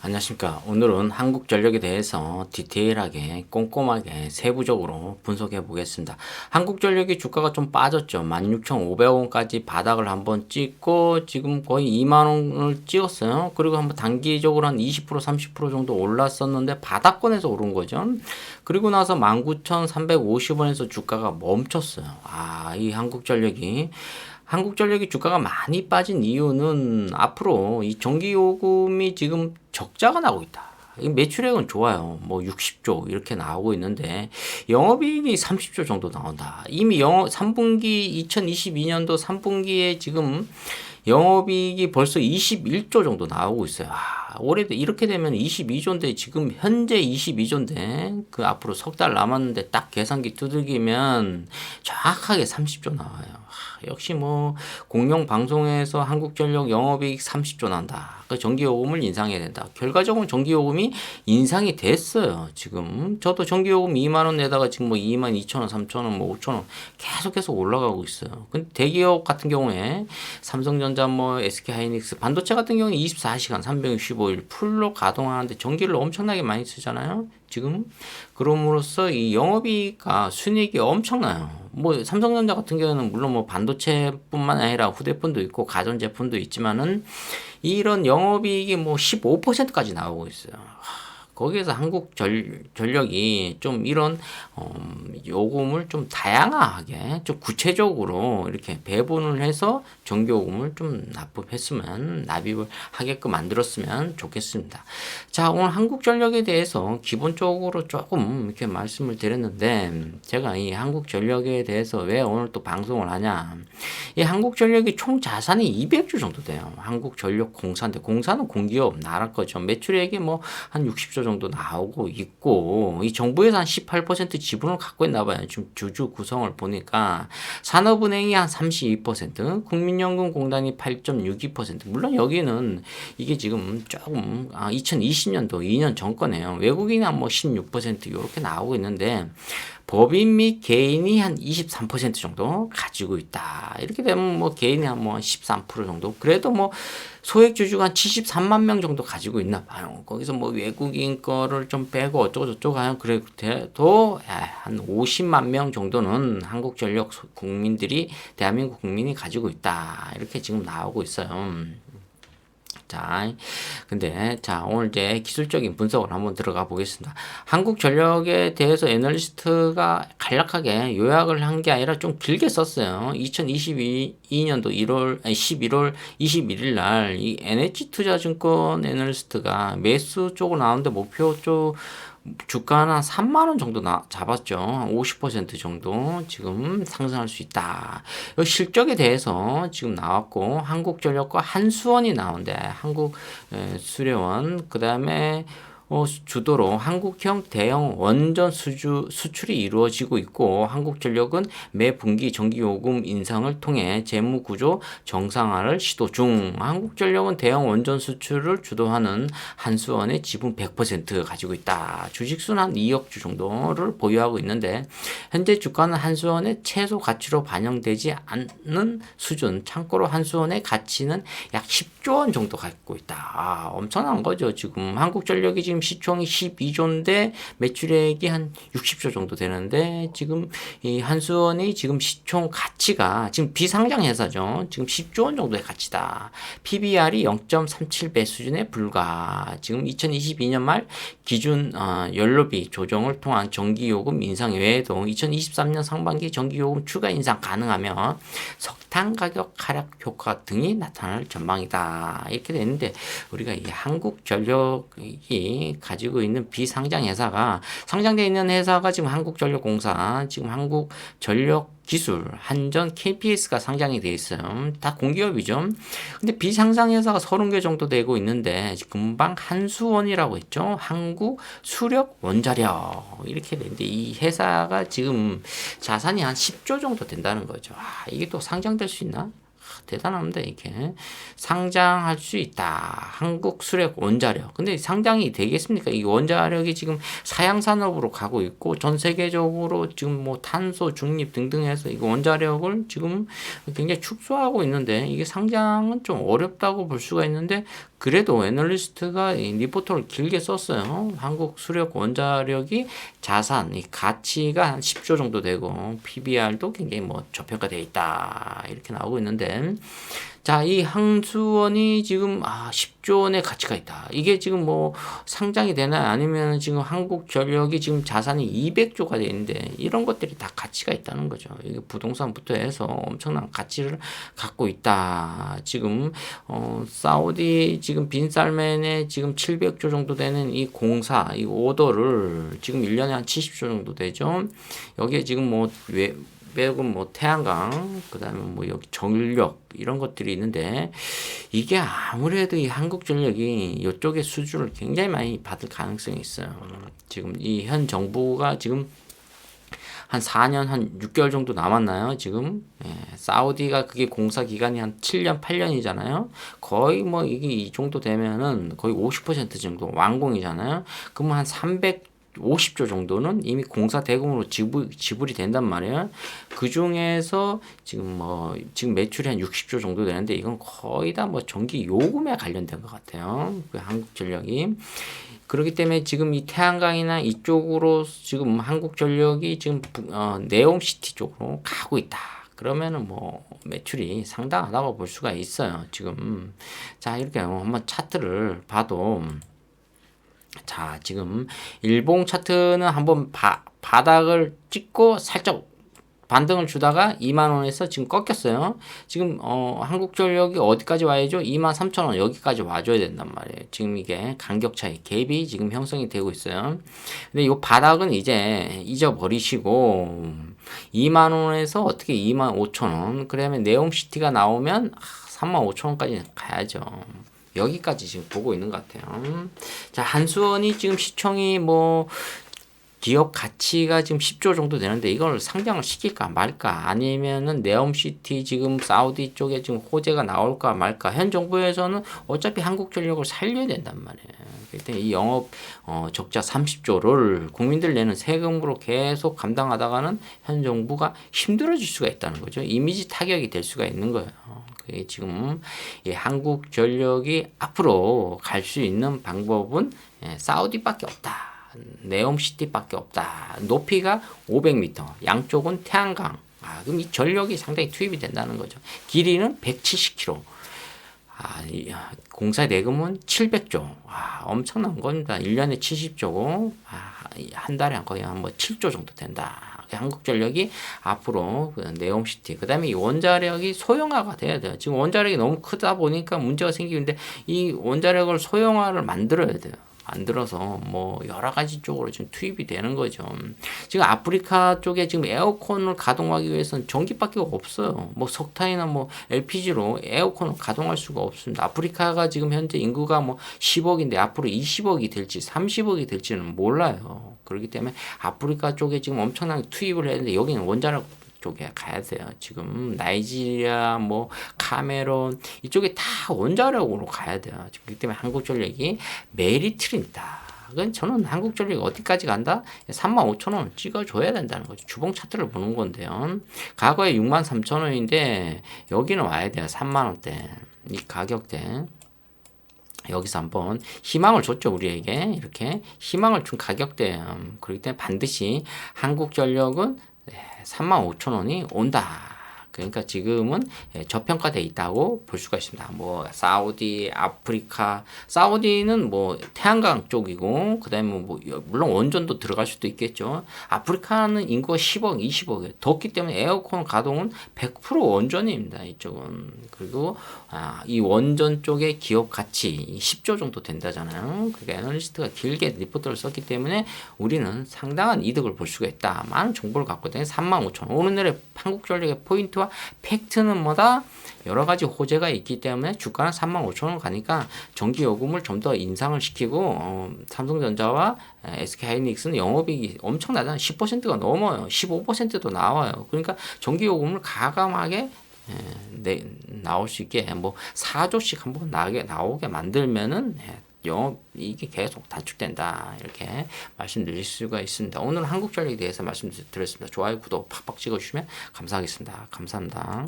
안녕하십니까. 오늘은 한국전력에 대해서 디테일하게 꼼꼼하게 세부적으로 분석해 보겠습니다. 한국전력이 주가가 좀 빠졌죠. 16,500원까지 바닥을 한번 찍고 지금 거의 2만 원을 찍었어요. 그리고 한번 단기적으로 한 20% 30% 정도 올랐었는데 바닥권에서 오른 거죠. 그리고 나서 19,350원에서 주가가 멈췄어요. 아, 이 한국전력이 한국전력이 주가가 많이 빠진 이유는 앞으로 이 전기요금이 지금 적자가 나고 있다. 이 매출액은 좋아요. 뭐 60조 이렇게 나오고 있는데 영업이익이 30조 정도 나온다. 이미 영업 3분기 2022년도 3분기에 지금 영업이익이 벌써 21조 정도 나오고 있어요. 아, 올해도 이렇게 되면 22조인데 지금 현재 22조인데 그 앞으로 석 달 남았는데 딱 계산기 두들기면 정확하게 30조 나와요. 아, 역시 뭐 공영 방송에서 한국전력 영업이익 30조 난다. 그 전기요금을 인상해야 된다. 결과적으로 전기요금이 인상이 됐어요. 지금 저도 전기요금 2만 원 내다가 지금 뭐 2만 2천 원, 3천 원, 뭐 5천 원 계속 계속 올라가고 있어요. 근데 대기업 같은 경우에 삼성전자, 뭐 SK하이닉스, 반도체 같은 경우에 24시간 365일 풀로 가동하는데 전기를 엄청나게 많이 쓰잖아요. 지금 그럼으로써 이 영업이익과 순이익이 엄청나요. 뭐 삼성전자 같은 경우는 물론 뭐 반도체뿐만 아니라 휴대폰도 있고 가전 제품도 있지만은 이런 영업이익이 뭐 15%까지 나오고 있어요. 거기에서 한국 전, 전력이 좀 이런 어, 요금을 좀 다양하게 좀 구체적으로 이렇게 배분을 해서 전기요금을 좀 납부했으면 납입을 하게끔 만들었으면 좋겠습니다. 자 오늘 한국 전력에 대해서 기본적으로 조금 이렇게 말씀을 드렸는데 제가 이 한국 전력에 대해서 왜 오늘 또 방송을 하냐 이 한국 전력이 총 자산이 200조 정도 돼요. 한국 전력 공사인데 공사는 공기업 나라 거죠. 매출액이 뭐 한 60조 정도 나오고 있고 이 정부에서 한 18% 지분을 갖고 있나 봐요. 지금 주주 구성을 보니까 산업은행이 한 32%, 국민연금공단이 8.62%. 물론 여기는 이게 지금 조금 아, 2020년도 2년 전 거네요. 외국인이 한뭐16% 이렇게 나오고 있는데 법인 및 개인이 한 23% 정도 가지고 있다. 이렇게 되면 뭐 개인이 한 뭐 13% 정도. 그래도 뭐 소액 주주가 한 73만 명 정도 가지고 있나 봐요. 거기서 뭐 외국인 거를 좀 빼고 어쩌고 저쩌고 하면 그래도 한 50만 명 정도는 한국전력 국민들이 대한민국 국민이 가지고 있다. 이렇게 지금 나오고 있어요. 자, 근데 자 오늘 이제 기술적인 분석을 한번 들어가 보겠습니다. 한국전력에 대해서 애널리스트가 간략하게 요약을 한 게 아니라 좀 길게 썼어요. 2022년도 1월 아니 11월 21일 날 이 NH투자증권 애널리스트가 매수 쪽으로 나오는데 목표 쪽 주가는 한 3만 원 정도 나, 잡았죠. 50% 정도 지금 상승할 수 있다. 이 실적에 대해서 지금 나왔고 한국전력과 한수원이 나온대. 한국 에, 수료원 그다음에 어, 주도로 한국형 대형 원전 수주, 수출이 이루어지고 있고 한국전력은 매 분기 전기요금 인상을 통해 재무구조 정상화를 시도 중. 한국전력은 대형 원전 수출을 주도하는 한수원의 지분 100% 가지고 있다. 주식수는 한 2억 주 정도를 보유하고 있는데 현재 주가는 한수원의 최소 가치로 반영되지 않는 수준. 참고로 한수원의 가치는 약 10조 원 정도 갖고 있다. 아, 엄청난 거죠. 지금 한국전력이 지금 지금 시총이 12조인데 매출액이 한 60조 정도 되는데 지금 이 한수원의 지금 시총 가치가 지금 비상장 회사죠. 지금 10조 원 정도의 가치다. PBR이 0.37배 수준에 불과. 지금 2022년 말 기준 어, 연료비 조정을 통한 전기요금 인상 외에도 2023년 상반기 전기요금 추가 인상 가능하면 석탄 가격 하락 효과 등이 나타날 전망이다. 이렇게 되는데 우리가 이 한국 전력이 가지고 있는 비상장 회사가 상장되어 있는 회사가 지금 한국전력공사, 지금 한국전력 기술, 한전, KPS가 상장이 돼 있어요. 다 공기업이죠. 근데 비상장 회사가 30개 정도 되고 있는데 금방 한수원이라고 했죠. 한국 수력 원자력 이렇게 되는데 이 회사가 지금 자산이 한 10조 정도 된다는 거죠. 아, 이게 또 상장될 수 있나? 대단합니다 이게 상장할 수 있다 한국 수력 원자력 근데 상장이 되겠습니까 이 원자력이 지금 사양 산업으로 가고 있고 전 세계적으로 지금 뭐 탄소 중립 등등 해서 이거 원자력을 지금 굉장히 축소하고 있는데 이게 상장은 좀 어렵다고 볼 수가 있는데 그래도 애널리스트가 이 리포트를 길게 썼어요. 한국 수력 원자력이 자산, 이 가치가 한 10조 정도 되고 PBR도 굉장히 뭐 저평가되어 있다. 이렇게 나오고 있는데 자, 이 항수원이 지금 아, 10조 원의 가치가 있다. 이게 지금 뭐 상장이 되나 아니면 지금 한국전력이 지금 자산이 200조가 돼 있는데 이런 것들이 다 가치가 있다는 거죠. 이게 부동산부터 해서 엄청난 가치를 갖고 있다. 지금 어 사우디 지금 빈살맨에 지금 700조 정도 되는 이 공사, 이 오더를 지금 1년에 한 70조 정도 되죠. 여기에 지금 뭐 외, 외국은 뭐 태양광, 그 다음에 뭐 여기 전력 이런 것들이 있는데 이게 아무래도 이 한국 전력이 이쪽의 수주를 굉장히 많이 받을 가능성이 있어요. 지금 이 현 정부가 지금 한 4년 한 6개월 정도 남았나요? 지금 예, 사우디가 그게 공사 기간이 한 7년 8년이잖아요. 거의 뭐 이게 이 정도 되면은 거의 50% 정도 완공이잖아요. 그러면 한 300, 50조 정도는 이미 공사 대금으로 지불, 지불이 된단 말이에요. 그 중에서 지금 뭐, 지금 매출이 한 60조 정도 되는데 이건 거의 다 뭐 전기 요금에 관련된 것 같아요. 그 한국전력이. 그렇기 때문에 지금 이 태양광이나 이쪽으로 지금 한국전력이 지금 부- 어, 네옴시티 쪽으로 가고 있다. 그러면은 뭐 매출이 상당하다고 볼 수가 있어요. 지금 자 이렇게 한번 차트를 봐도 자 지금 일봉 차트는 한번 바, 바닥을 찍고 살짝 반등을 주다가 2만 원에서 지금 꺾였어요. 지금 어 한국전력이 어디까지 와야죠? 2만 3천 원 여기까지 와줘야 된단 말이에요. 지금 이게 간격 차이 갭이 지금 형성이 되고 있어요. 근데 이 바닥은 이제 잊어버리시고 2만 원에서 어떻게 2만 5천 원 그러면 네옴시티가 나오면 아, 3만 5천 원까지 가야죠. 여기까지 지금 보고 있는 것 같아요. 자, 한수원이 지금 시총이 뭐 기업 가치가 지금 10조 정도 되는데 이걸 상장을 시킬까 말까 아니면은 네옴시티 지금 사우디 쪽에 지금 호재가 나올까 말까 현 정부에서는 어차피 한국전력을 살려야 된단 말이에요. 때문에 이 영업 어, 적자 30조를 국민들 내는 세금으로 계속 감당하다가는 현 정부가 힘들어질 수가 있다는 거죠. 이미지 타격이 될 수가 있는 거예요. 그게 지금 이 한국 전력이 앞으로 갈 수 있는 방법은 예, 사우디밖에 없다. 네옴시티밖에 없다. 높이가 500m, 양쪽은 태양광. 아, 그럼 이 전력이 상당히 투입이 된다는 거죠. 길이는 170km. 아, 이, 아, 공사 대금은 700조. 아, 엄청난 겁니다. 1년에 70조고, 아, 이한 달에 한 거의 한뭐 7조 정도 된다. 한국전력이 앞으로 그 네옴시티, 그 다음에 이 원자력이 소형화가 돼야 돼요. 지금 원자력이 너무 크다 보니까 문제가 생기는데 이 원자력을 소형화를 만들어야 돼요. 만들어서 뭐 여러 가지 쪽으로 지금 투입이 되는 거죠. 지금 아프리카 쪽에 지금 에어컨을 가동하기 위해서는 전기밖에 없어요. 뭐 석탄이나 뭐 LPG로 에어컨을 가동할 수가 없습니다. 아프리카가 지금 현재 인구가 뭐 10억인데 앞으로 20억이 될지 30억이 될지는 몰라요. 그렇기 때문에 아프리카 쪽에 지금 엄청나게 투입을 되는데 여기는 원자력 쪽에 가야 돼요. 지금 나이지리아, 뭐 카메론 이쪽에 다 원자력으로 가야 돼요. 그렇기 때문에 한국 전력이 메리트는 있다. 그건 저는 한국 전력이 어디까지 간다? 3만 5천 원 찍어줘야 된다는 거죠. 주봉 차트를 보는 건데요. 과거에 6만 3천 원인데 여기는 와야 돼요. 3만 원대. 이 가격대. 여기서 한번 희망을 줬죠 우리에게 이렇게 희망을 준 가격대 음, 그렇기 때문에 반드시 한국전력은 네, 3만 5천 원이 온다. 그러니까 지금은 예, 저평가돼 있다고 볼 수가 있습니다. 뭐 사우디, 아프리카, 사우디는 뭐 태양광 쪽이고 그다음에 뭐 물론 원전도 들어갈 수도 있겠죠. 아프리카는 인구가 10억, 20억이에요. 덥기 때문에 에어컨 가동은 100% 원전입니다. 이쪽은 그리고 아, 이 원전 쪽의 기업 가치 10조 정도 된다잖아요. 그러니까 애널리스트가 길게 리포트를 썼기 때문에 우리는 상당한 이득을 볼 수가 있다. 많은 정보를 갖고 있다. 3만 5천 원. 오늘날의 한국전력의 포인트와 팩트는 뭐다? 여러 가지 호재가 있기 때문에 주가는 3만 5천 원 가니까 전기 요금을 좀 더 인상을 시키고 어, 삼성전자와 SK 하이닉스는 영업이익이 엄청나잖아요. 10%가 넘어요. 15%도 나와요. 그러니까 전기 요금을 가감하게 예, 내, 나올 수 있게 뭐 4조씩 한번 나게 나오게 만들면은 예, 영업 이게 계속 단축된다 이렇게 말씀드릴 수가 있습니다. 오늘 한국전력에 대해서 말씀드렸습니다. 좋아요, 구독 팍팍 찍어주시면 감사하겠습니다. 감사합니다.